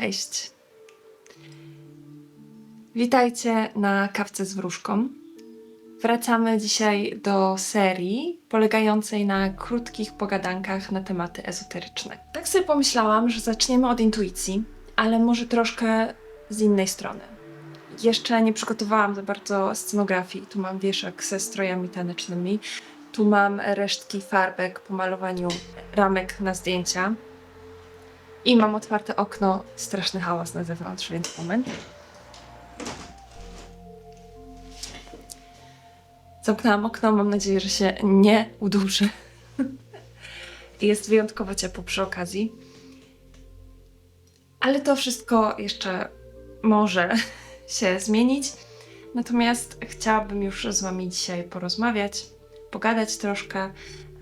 Cześć. Witajcie na kawce z wróżką. Wracamy dzisiaj do serii polegającej na krótkich pogadankach na tematy ezoteryczne. Tak sobie pomyślałam, że zaczniemy od intuicji, ale może troszkę z innej strony. Jeszcze nie przygotowałam za bardzo scenografii. Tu mam wieszak ze strojami tanecznymi. Tu mam resztki farbek po malowaniu ramek na zdjęcia. I mam otwarte okno, straszny hałas na zewnątrz, więc moment. Zamknęłam okno, mam nadzieję, że się nie uduszy. Jest wyjątkowo ciepło przy okazji. Ale to wszystko jeszcze może się zmienić. Natomiast chciałabym już z Wami dzisiaj porozmawiać, pogadać troszkę,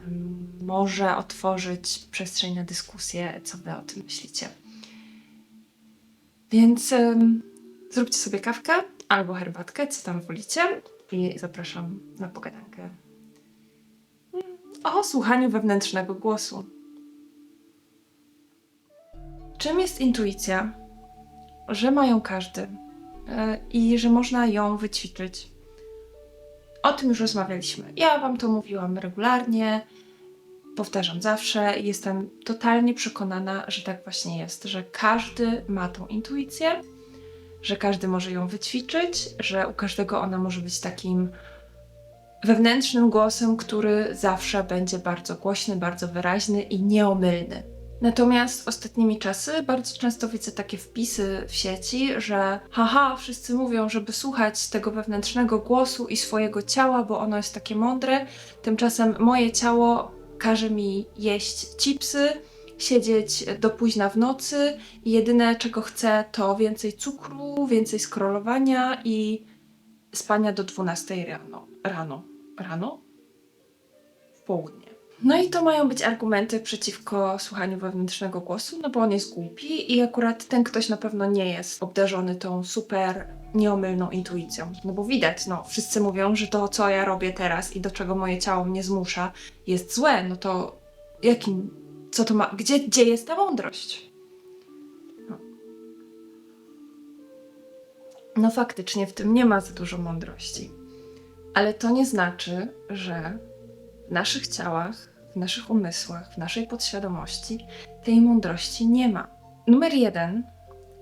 em, może otworzyć przestrzeń na dyskusję, co Wy o tym myślicie. Więc zróbcie sobie kawkę albo herbatkę, co tam wolicie i zapraszam na pogadankę o słuchaniu wewnętrznego głosu. Czym jest intuicja? Że ma ją każdy e, i że można ją wyćwiczyć. O tym już rozmawialiśmy. Ja Wam to mówiłam regularnie, powtarzam zawsze jestem totalnie przekonana, że tak właśnie jest, że każdy ma tą intuicję, że każdy może ją wyćwiczyć, że u każdego ona może być takim wewnętrznym głosem, który zawsze będzie bardzo głośny, bardzo wyraźny i nieomylny. Natomiast ostatnimi czasy bardzo często widzę takie wpisy w sieci, że haha, wszyscy mówią, żeby słuchać tego wewnętrznego głosu i swojego ciała, bo ono jest takie mądre. Tymczasem moje ciało każe mi jeść chipsy, siedzieć do późna w nocy i jedyne czego chcę to więcej cukru, więcej scrollowania i spania do 12 rano. Rano. Rano? W południe. No i to mają być argumenty przeciwko słuchaniu wewnętrznego głosu, no bo on jest głupi i akurat ten ktoś na pewno nie jest obdarzony tą super nieomylną intuicją. No bo widać, no wszyscy mówią, że to co ja robię teraz i do czego moje ciało mnie zmusza jest złe, no to jakim, co to ma, gdzie, gdzie jest ta mądrość? No. no faktycznie w tym nie ma za dużo mądrości. Ale to nie znaczy, że w naszych ciałach, w naszych umysłach, w naszej podświadomości tej mądrości nie ma. Numer jeden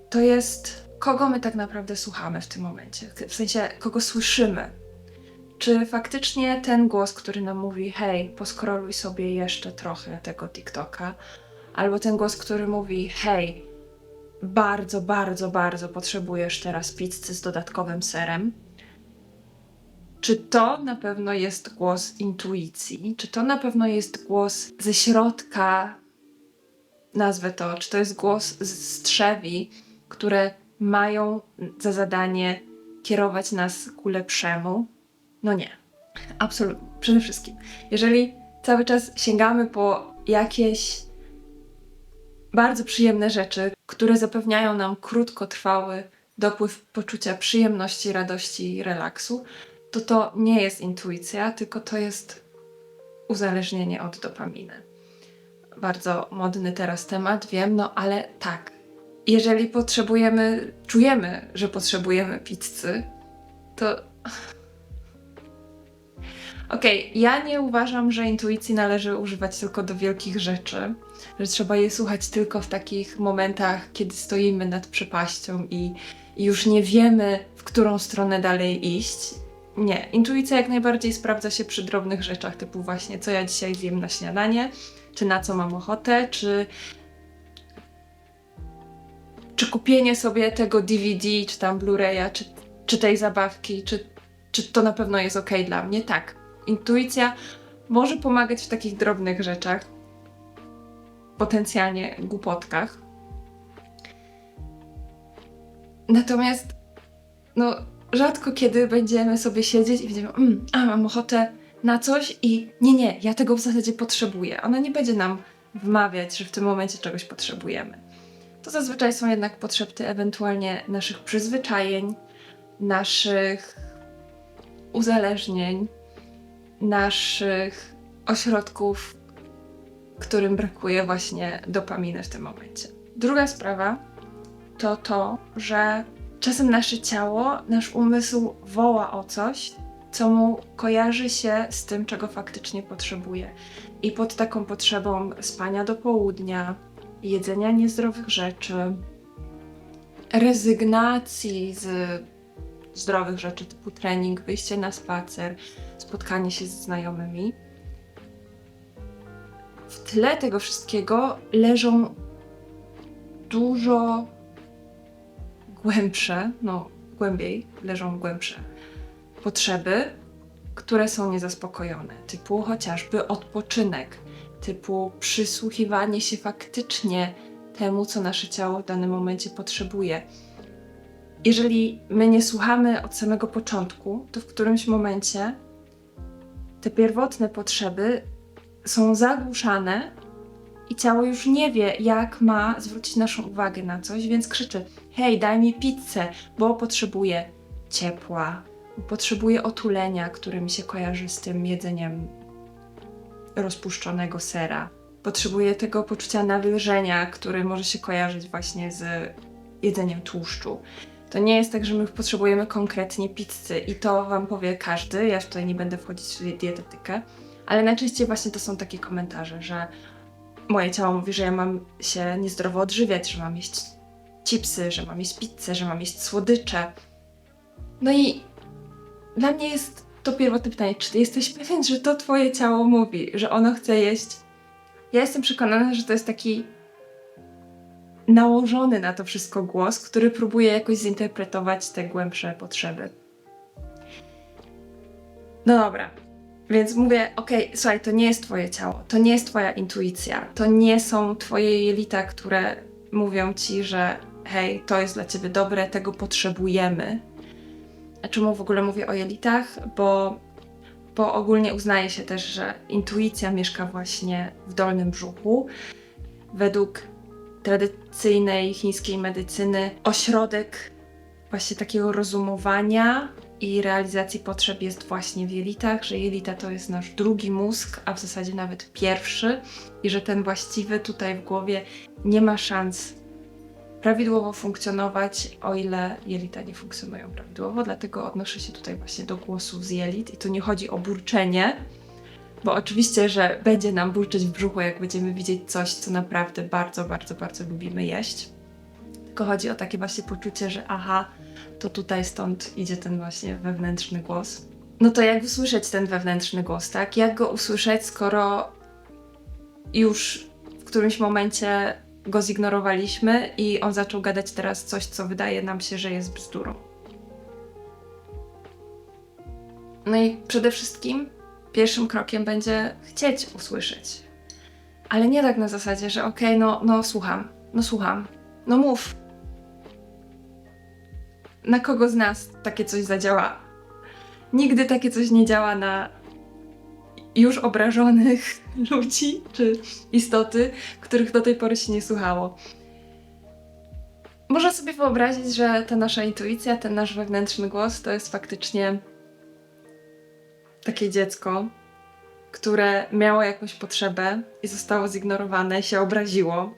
to jest, kogo my tak naprawdę słuchamy w tym momencie. W sensie, kogo słyszymy. Czy faktycznie ten głos, który nam mówi, hej, poskroluj sobie jeszcze trochę tego TikToka, albo ten głos, który mówi, hej, bardzo, bardzo, bardzo potrzebujesz teraz pizzy z dodatkowym serem, czy to na pewno jest głos intuicji? Czy to na pewno jest głos ze środka, nazwę to, czy to jest głos z strzewi, które mają za zadanie kierować nas ku lepszemu? No nie. Absolutnie. Przede wszystkim, jeżeli cały czas sięgamy po jakieś bardzo przyjemne rzeczy, które zapewniają nam krótkotrwały dopływ poczucia przyjemności, radości i relaksu, to to nie jest intuicja, tylko to jest uzależnienie od dopaminy. Bardzo modny teraz temat, wiem, no ale tak. Jeżeli potrzebujemy, czujemy, że potrzebujemy pizzy, to. Okej, ja nie uważam, że intuicji należy używać tylko do wielkich rzeczy, że trzeba je słuchać tylko w takich momentach, kiedy stoimy nad przepaścią i już nie wiemy, w którą stronę dalej iść. Nie, intuicja jak najbardziej sprawdza się przy drobnych rzeczach, typu właśnie co ja dzisiaj zjem na śniadanie, czy na co mam ochotę, czy, czy kupienie sobie tego DVD, czy tam Blu-raya, czy, czy tej zabawki, czy, czy to na pewno jest ok dla mnie. Tak, intuicja może pomagać w takich drobnych rzeczach, potencjalnie głupotkach. Natomiast, no, rzadko kiedy będziemy sobie siedzieć i będziemy, mm, a mam ochotę na coś i nie, nie, ja tego w zasadzie potrzebuję. Ona nie będzie nam wmawiać, że w tym momencie czegoś potrzebujemy. To zazwyczaj są jednak potrzeby ewentualnie naszych przyzwyczajeń, naszych uzależnień, naszych ośrodków, którym brakuje właśnie dopaminy w tym momencie. Druga sprawa to to, że czasem nasze ciało, nasz umysł woła o coś, co mu kojarzy się z tym, czego faktycznie potrzebuje. I pod taką potrzebą spania do południa, jedzenia niezdrowych rzeczy, rezygnacji z zdrowych rzeczy typu trening, wyjście na spacer, spotkanie się z znajomymi. W tle tego wszystkiego leżą dużo głębsze, no głębiej leżą głębsze potrzeby, które są niezaspokojone, typu chociażby odpoczynek, typu przysłuchiwanie się faktycznie temu, co nasze ciało w danym momencie potrzebuje. Jeżeli my nie słuchamy od samego początku, to w którymś momencie te pierwotne potrzeby są zagłuszane i ciało już nie wie, jak ma zwrócić naszą uwagę na coś, więc krzyczy: Hej, daj mi pizzę, bo potrzebuję ciepła, potrzebuję otulenia, które mi się kojarzy z tym jedzeniem rozpuszczonego sera. Potrzebuję tego poczucia nawilżenia, które może się kojarzyć właśnie z jedzeniem tłuszczu. To nie jest tak, że my potrzebujemy konkretnie pizzy i to Wam powie każdy. Ja tutaj nie będę wchodzić w dietetykę, ale najczęściej właśnie to są takie komentarze, że moje ciało mówi, że ja mam się niezdrowo odżywiać, że mam jeść chipsy, że mam jeść pizzę, że mam jeść słodycze. No i dla mnie jest to pierwotne pytanie, czy ty jesteś pewien, że to twoje ciało mówi, że ono chce jeść? Ja jestem przekonana, że to jest taki nałożony na to wszystko głos, który próbuje jakoś zinterpretować te głębsze potrzeby. No dobra, więc mówię, okej, słuchaj, to nie jest twoje ciało, to nie jest twoja intuicja, to nie są twoje jelita, które mówią ci, że hej, to jest dla ciebie dobre, tego potrzebujemy. A czemu w ogóle mówię o jelitach? Bo, bo ogólnie uznaje się też, że intuicja mieszka właśnie w dolnym brzuchu. Według tradycyjnej chińskiej medycyny ośrodek właśnie takiego rozumowania i realizacji potrzeb jest właśnie w jelitach, że jelita to jest nasz drugi mózg, a w zasadzie nawet pierwszy i że ten właściwy tutaj w głowie nie ma szans prawidłowo funkcjonować, o ile jelita nie funkcjonują prawidłowo. Dlatego odnoszę się tutaj właśnie do głosów z jelit i tu nie chodzi o burczenie, bo oczywiście, że będzie nam burczyć w brzuchu, jak będziemy widzieć coś, co naprawdę bardzo, bardzo, bardzo lubimy jeść. Tylko chodzi o takie właśnie poczucie, że aha, to tutaj stąd idzie ten właśnie wewnętrzny głos. No to jak usłyszeć ten wewnętrzny głos, tak? Jak go usłyszeć, skoro już w którymś momencie go zignorowaliśmy i on zaczął gadać teraz coś, co wydaje nam się, że jest bzdurą. No i przede wszystkim pierwszym krokiem będzie chcieć usłyszeć. Ale nie tak na zasadzie, że okej, okay, no, no słucham, no słucham, no mów. Na kogo z nas takie coś zadziała? Nigdy takie coś nie działa na już obrażonych ludzi czy istoty, których do tej pory się nie słuchało. Można sobie wyobrazić, że ta nasza intuicja, ten nasz wewnętrzny głos to jest faktycznie takie dziecko, które miało jakąś potrzebę i zostało zignorowane, się obraziło.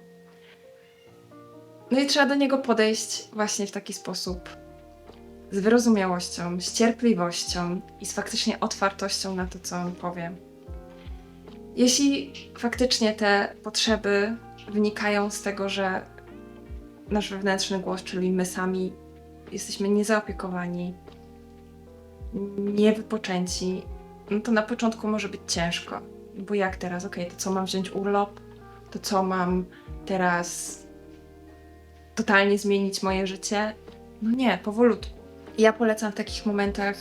No i trzeba do niego podejść właśnie w taki sposób. Z wyrozumiałością, z cierpliwością i z faktycznie otwartością na to, co on powie. Jeśli faktycznie te potrzeby wynikają z tego, że nasz wewnętrzny głos, czyli my sami, jesteśmy niezaopiekowani, niewypoczęci, no to na początku może być ciężko. Bo jak teraz? Okay, to co mam wziąć urlop? To co mam teraz totalnie zmienić moje życie? No nie, powolutku. Ja polecam w takich momentach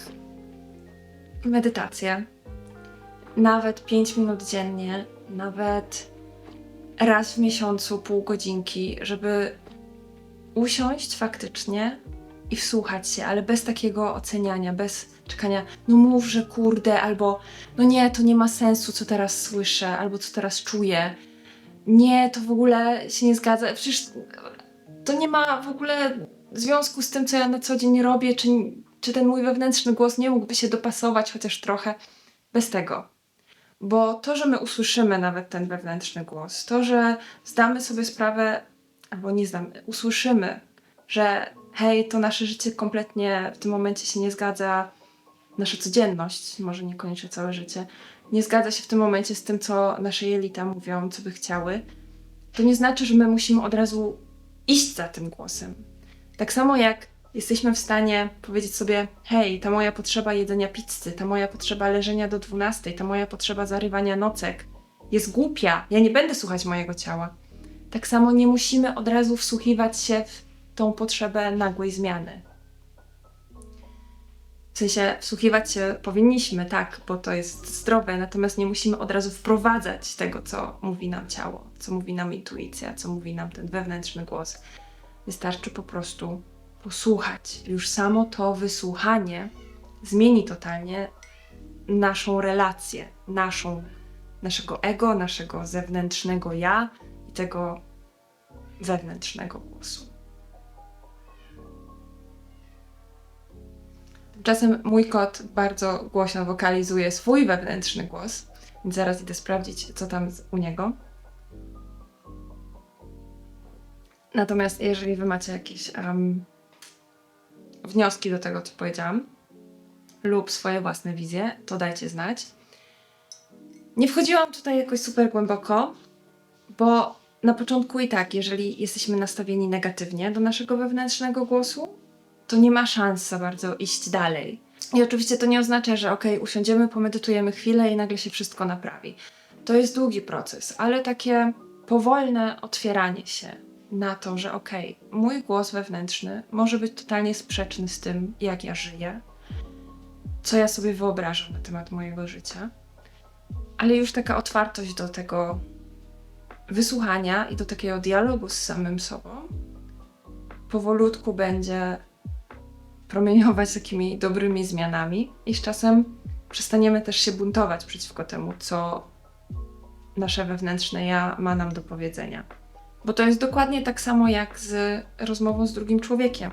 medytację. Nawet 5 minut dziennie, nawet raz w miesiącu pół godzinki, żeby usiąść faktycznie i wsłuchać się, ale bez takiego oceniania, bez czekania, no mów, że kurde, albo no nie, to nie ma sensu, co teraz słyszę, albo co teraz czuję. Nie, to w ogóle się nie zgadza. Przecież to nie ma w ogóle związku z tym, co ja na co dzień robię, czy, czy ten mój wewnętrzny głos nie mógłby się dopasować chociaż trochę bez tego. Bo to, że my usłyszymy nawet ten wewnętrzny głos, to, że zdamy sobie sprawę, albo nie zdamy, usłyszymy że hej, to nasze życie kompletnie w tym momencie się nie zgadza, nasza codzienność, może niekoniecznie całe życie, nie zgadza się w tym momencie z tym, co nasze jelita mówią, co by chciały, to nie znaczy, że my musimy od razu iść za tym głosem. Tak samo jak jesteśmy w stanie powiedzieć sobie: Hej, ta moja potrzeba jedzenia pizzy, ta moja potrzeba leżenia do 12, ta moja potrzeba zarywania nocek jest głupia, ja nie będę słuchać mojego ciała. Tak samo nie musimy od razu wsłuchiwać się w tą potrzebę nagłej zmiany. W sensie wsłuchiwać się powinniśmy, tak, bo to jest zdrowe, natomiast nie musimy od razu wprowadzać tego, co mówi nam ciało, co mówi nam intuicja, co mówi nam ten wewnętrzny głos. Wystarczy po prostu posłuchać. Już samo to wysłuchanie zmieni totalnie naszą relację, naszą, naszego ego, naszego zewnętrznego ja i tego wewnętrznego głosu. Tymczasem mój kot bardzo głośno wokalizuje swój wewnętrzny głos, więc zaraz idę sprawdzić, co tam u niego. Natomiast jeżeli wy macie jakieś em, wnioski do tego, co powiedziałam, lub swoje własne wizje, to dajcie znać. Nie wchodziłam tutaj jakoś super głęboko, bo na początku i tak, jeżeli jesteśmy nastawieni negatywnie do naszego wewnętrznego głosu, to nie ma szans za bardzo iść dalej. I oczywiście to nie oznacza, że okej, usiądziemy, pomedytujemy chwilę i nagle się wszystko naprawi. To jest długi proces, ale takie powolne otwieranie się na to, że okej, mój głos wewnętrzny może być totalnie sprzeczny z tym, jak ja żyję, co ja sobie wyobrażam na temat mojego życia, ale już taka otwartość do tego wysłuchania i do takiego dialogu z samym sobą powolutku będzie promieniować takimi dobrymi zmianami i z czasem przestaniemy też się buntować przeciwko temu, co nasze wewnętrzne ja ma nam do powiedzenia. Bo to jest dokładnie tak samo jak z rozmową z drugim człowiekiem.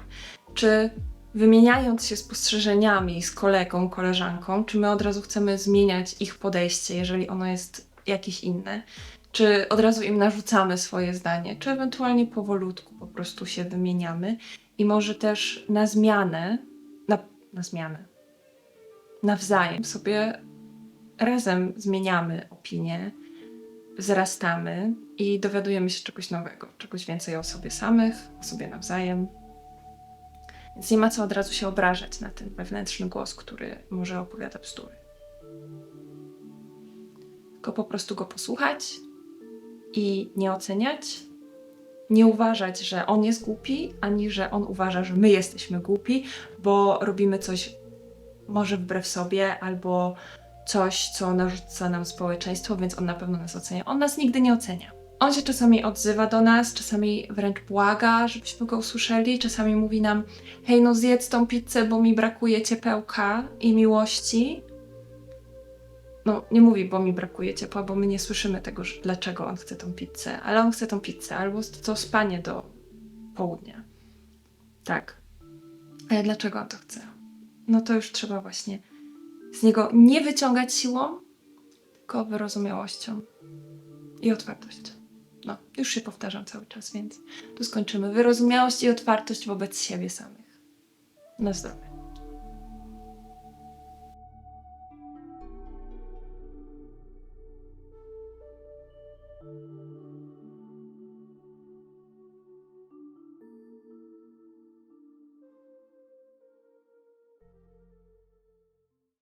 Czy wymieniając się spostrzeżeniami z kolegą, koleżanką, czy my od razu chcemy zmieniać ich podejście, jeżeli ono jest jakieś inne? Czy od razu im narzucamy swoje zdanie, czy ewentualnie powolutku po prostu się wymieniamy i może też na zmianę, na, na zmianę, nawzajem sobie razem zmieniamy opinię, wzrastamy i dowiadujemy się czegoś nowego, czegoś więcej o sobie samych, o sobie nawzajem. Więc nie ma co od razu się obrażać na ten wewnętrzny głos, który może opowiada bzdury. Tylko po prostu go posłuchać i nie oceniać, nie uważać, że on jest głupi, ani że on uważa, że my jesteśmy głupi, bo robimy coś może wbrew sobie, albo coś, co narzuca nam społeczeństwo, więc on na pewno nas ocenia. On nas nigdy nie ocenia. On się czasami odzywa do nas, czasami wręcz błaga, żebyśmy go usłyszeli, czasami mówi nam: Hej, no zjedz tą pizzę, bo mi brakuje ciepełka i miłości. No, nie mówi, bo mi brakuje ciepła, bo my nie słyszymy tego, dlaczego on chce tą pizzę, ale on chce tą pizzę, albo to spanie do południa. Tak. Ale dlaczego on to chce? No to już trzeba właśnie z niego nie wyciągać siłą, tylko wyrozumiałością i otwartością. No, już się powtarzam cały czas, więc tu skończymy. Wyrozumiałość i otwartość wobec siebie samych. Na zdrowie.